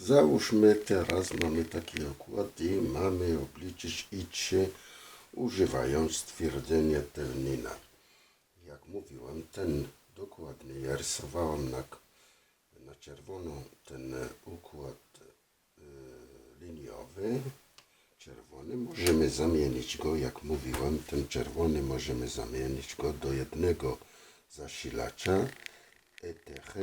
Załóżmy teraz mamy taki układ i mamy obliczyć idzie używając stwierdzenia Ternina. Jak mówiłem, ten dokładnie ja rysowałem na, na czerwono ten układ e, liniowy. Czerwony możemy zamienić go, jak mówiłem, ten czerwony możemy zamienić go do jednego zasilacza ETH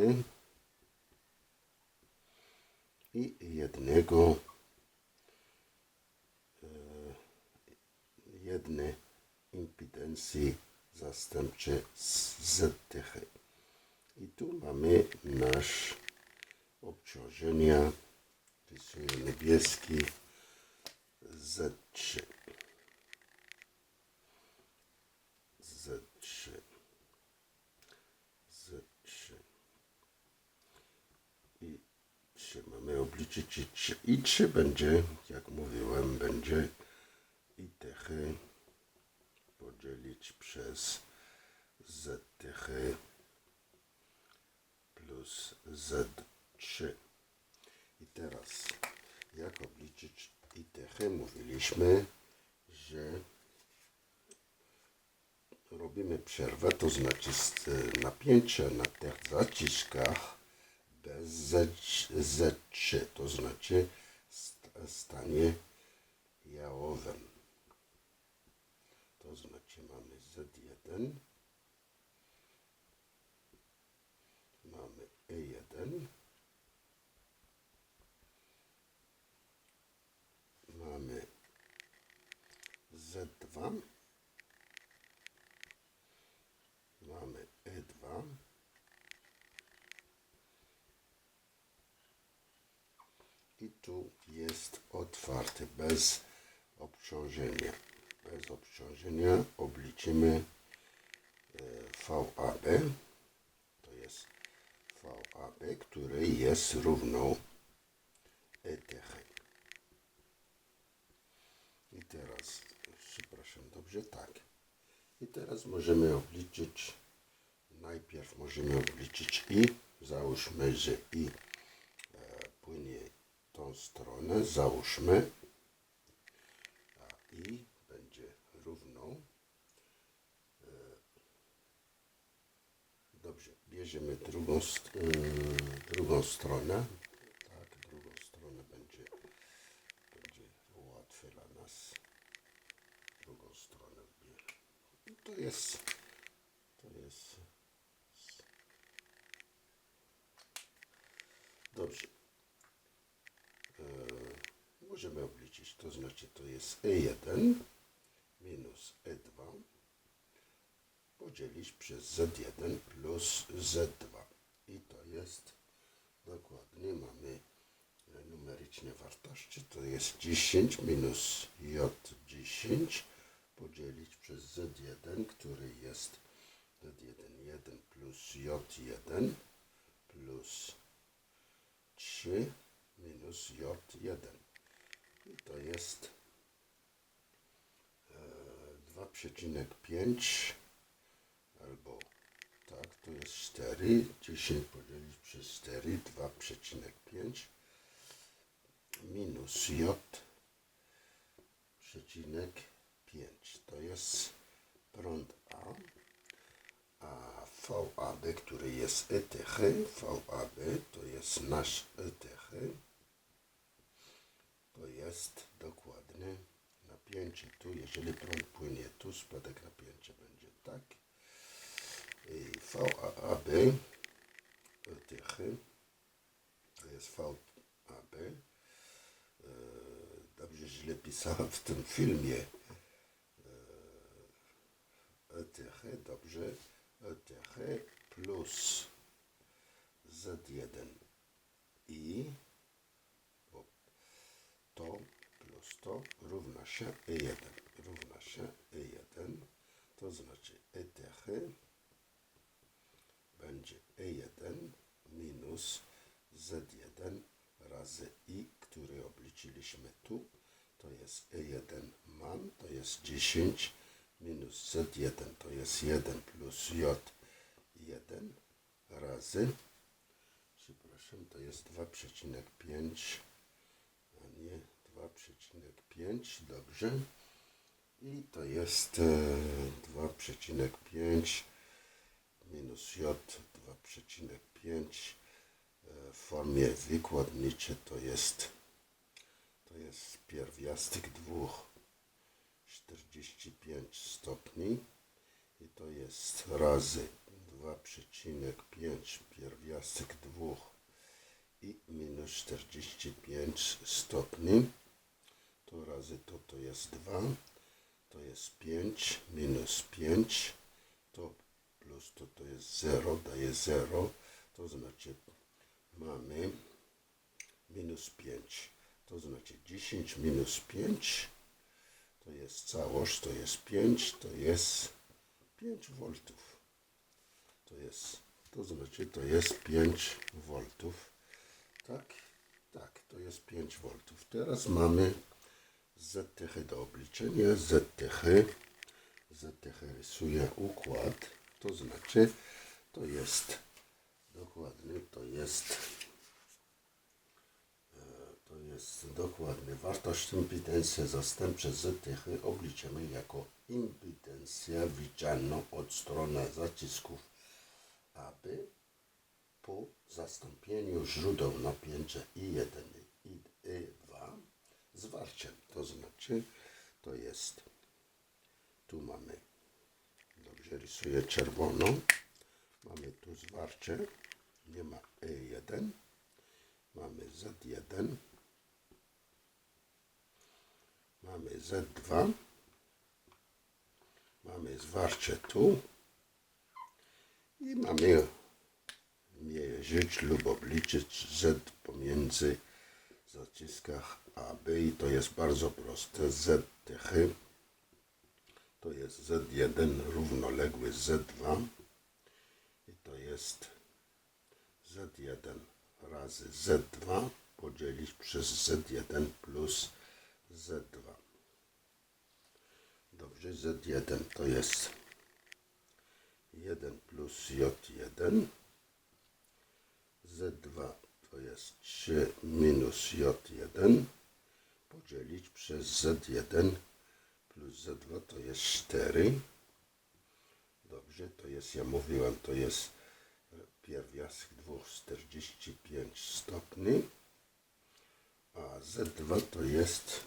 i jednego e, jednej impedencji zastępczej z ZTH. I tu mamy nasz obciążenia, rysuję niebieski Z3. Z3. Z3. I 3 obliczyć i 3. I 3 będzie, jak mówiłem, będzie ITH podzielić przez ZTH plus Z3. I teraz, jak obliczyć ITH? Mówiliśmy, że robimy przerwę, to znaczy z- napięcie na tych zaciskach Z, Z3, to znaczy st- stanie jałowym. To znaczy mamy Z1, mamy E1, mamy Z2, mamy E2, i tu jest bez obciążenia. Bez obciążenia obliczymy e, VAB. To jest VAB, który jest równą ETH. I teraz, przepraszam, dobrze, tak. I teraz możemy obliczyć, najpierw możemy obliczyć i, załóżmy, że i e, płynie tą stronę, załóżmy, i będzie równą. E, Dobrze, bierzemy drugą, e, drugą stronę. Tak, drugą stronę będzie, będzie łatwiej dla nas. Drugą stronę bierze. I to jest, to jest. Dobrze. Możemy obliczyć, to znaczy to jest E1 minus E2 podzielić przez Z1 plus Z2. I to jest dokładnie, mamy e, numeryczne wartości, to jest 10 minus J10 podzielić przez Z1, który jest Z1 1 plus J1 plus 3 minus J1. To jest e, 2,5 albo tak, to jest 4. 10 podzielić przez 4, 2,5 minus J przecinek 5. To jest prąd A. A VAB, który jest ETH, VAB to jest nasz ETH, to jest dokładnie napięcie tu, jeżeli prąd płynie tu, spadek napięcia będzie tak. I VAB, ETH, to jest VAB, e, dobrze źle pisałem w tym filmie, ETH, dobrze, ETH plus Z1 i bo to plus to równa się E1, równa się E1, to znaczy ETH będzie E1 minus Z1 razy I, który obliczyliśmy tu, to jest E1 mam, to jest 10 minus Z1 to jest 1 plus J1 razy, przepraszam, to jest 2,5, a nie 2,5, dobrze. I to jest e, 2,5 minus j 2,5 e, w formie wykładniczej to jest to jest pierwiastek dwóch 45 stopni i to jest razy 2,5 pierwiastek dwóch i minus 45 stopni. To razy to to jest 2 to jest 5 minus 5 to plus to to jest 0 daje 0 to znaczy mamy minus 5 to znaczy 10 minus 5 to jest całość to jest 5 to jest 5 voltów. To jest to znaczy to jest 5 voltów tak tak to jest 5 voltów teraz mamy ZTH do obliczenia. ZTH, ZTH rysuje układ, to znaczy to jest dokładnie, to jest e, to jest dokładnie wartość impedencji zastępcze ZTH obliczymy jako impedencja widzianą od strony zacisków AB po zastąpieniu źródeł napięcia I1 i I2 zwarciem. To znaczy, to jest, tu mamy, dobrze rysuję czerwoną, mamy tu zwarcie, nie ma E1, mamy Z1, mamy Z2, mamy zwarcie tu i mamy mierzyć lub obliczyć Z pomiędzy zaciskach A, B i to jest bardzo proste. ZTH to jest Z1 równoległy Z2 i to jest Z1 razy Z2 podzielić przez Z1 plus Z2. Dobrze, Z1 to jest 1 plus J1 Z2 to jest 3 minus J1 podzielić przez Z1 plus Z2 to jest 4. Dobrze, to jest, ja mówiłem, to jest pierwiastek 245 stopni, a Z2 to jest,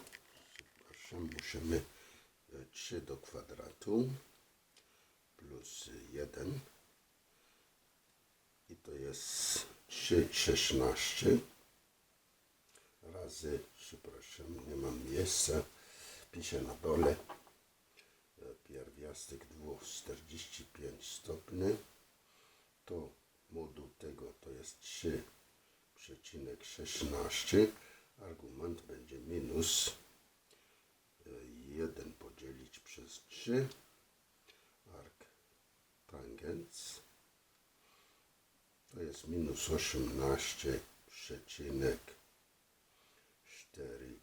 przepraszam, musimy 3 do kwadratu plus 1 i to jest 3, 16 razy, przepraszam, nie mam miejsca, piszę na dole, e, pierwiastek 245 stopni, to moduł tego to jest 3,16, argument będzie minus 1 podzielić przez 3, minus 18 przecinek 4,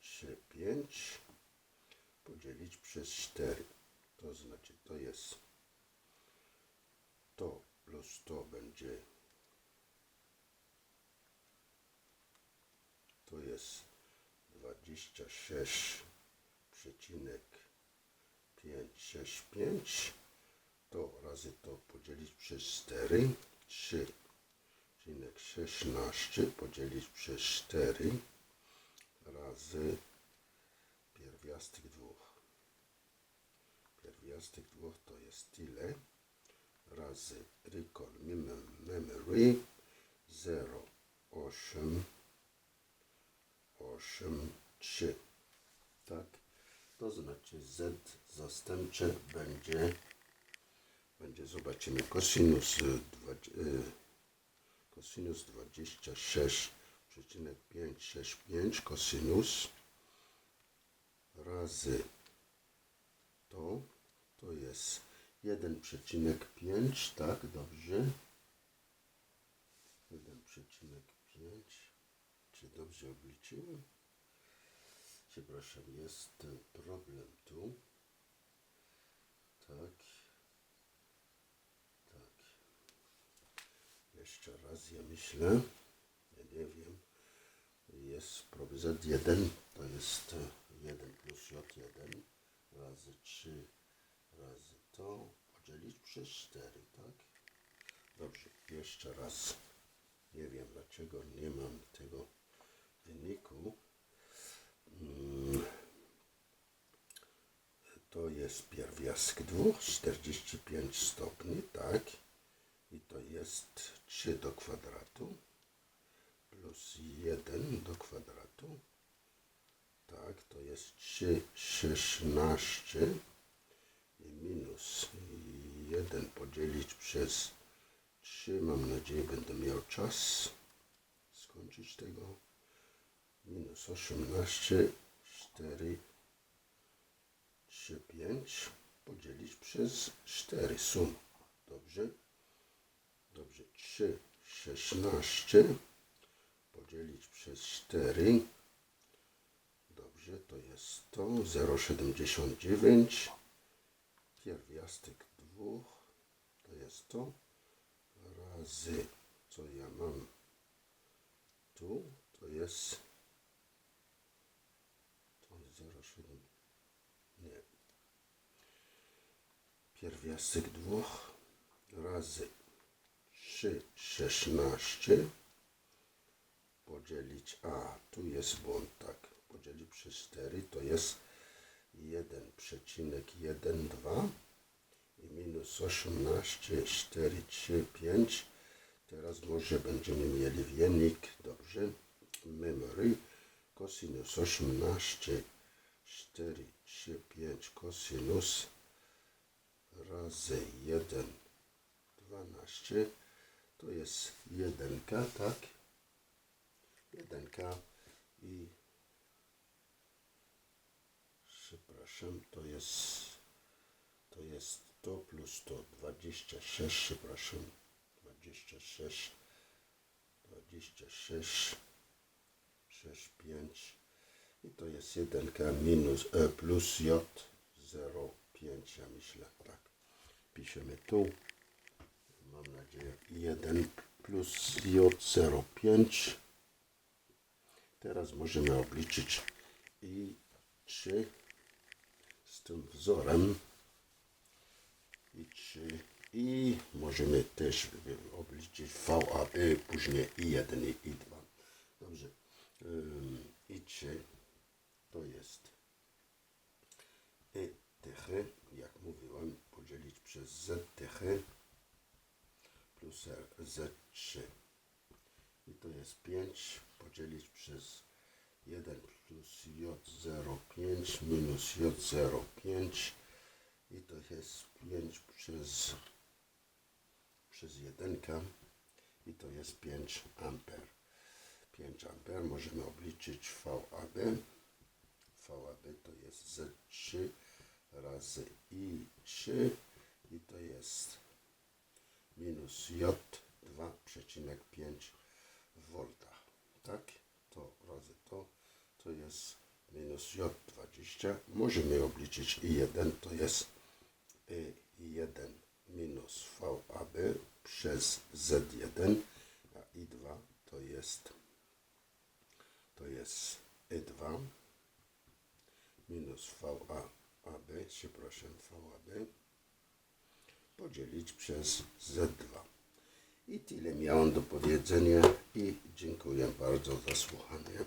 3, 5 podzielić przez 4. To znaczy to jest to plus to będzie to jest 26 przecinek 5, 6, 5 to razy to podzielić przez 4 3,16 podzielić przez 4 razy pierwiastek 2. Pierwiastek 2 to jest tyle razy recall memory 0, 8, 8, 3. Tak? To znaczy Z zastępcze będzie będzie, zobaczymy, kosinus, y, dwa, y, kosinus 26,565 kosinus razy to, to jest 1,5, tak, dobrze. 1,5, czy dobrze obliczyłem? Przepraszam, jest problem tu. Tak. Jeszcze raz ja myślę. Ja nie wiem. Jest prób Z1 to jest e, 1 plus J1 razy 3 razy to podzielić przez 4, tak? Dobrze, jeszcze raz. Nie wiem dlaczego nie mam tego wyniku. Mm. To jest pierwiastek 2, 45 stopni, tak? I to jest 3 do kwadratu plus 1 do kwadratu. Tak, to jest 3, 16 i minus 1 podzielić przez 3. Mam nadzieję, będę miał czas skończyć tego. Minus 18, 4, 3, 5 podzielić przez 4 sum. Dobrze? Dobrze. 3, 16 podzielić przez 4. Dobrze, to jest to. 0,79. Pierwiastek 2. To jest to. Razy, co ja mam tu, to jest to jest 0,7. Nie. Pierwiastek 2 razy 3, 16 podzielić, a tu jest błąd, tak, podzielić przez 4 to jest 1,12 i minus 18, 4, 3, 5. Teraz może będziemy mieli wynik, dobrze, memory, cosinus 18, 4, 3, 5, cosinus razy 1, 12, to jest 1, tak? 1 i przepraszam, to jest to jest to plus to 26, przepraszam, 26, 26, 6, 5 i to jest 1 minus e, plus j 0,5, ja myślę, tak. Piszemy tu, mam nadzieję, 1 plus j 0,5 Teraz możemy obliczyć i 3 z tym wzorem. I 3 i możemy też obliczyć VAB, później i 1 i 2. Dobrze. I 3 to jest ETH, jak mówiłem, podzielić przez ZTH plus Z3 i to jest 5 podzielić przez 1 plus J05 minus J05 i to jest 5 przez przez 1 i to jest 5 amper. 5 amper możemy obliczyć VAB VAB to jest Z3 razy I3 i to jest minus J 2,5 w voltach. Tak? To razy to, to jest minus J20. Możemy obliczyć I1, to jest I1 minus VAB przez Z1, a I2 to jest to jest I2 minus VAB, przepraszam, VAB podzielić przez Z2. I tyle miałem do powiedzenia i dziękuję bardzo za słuchanie.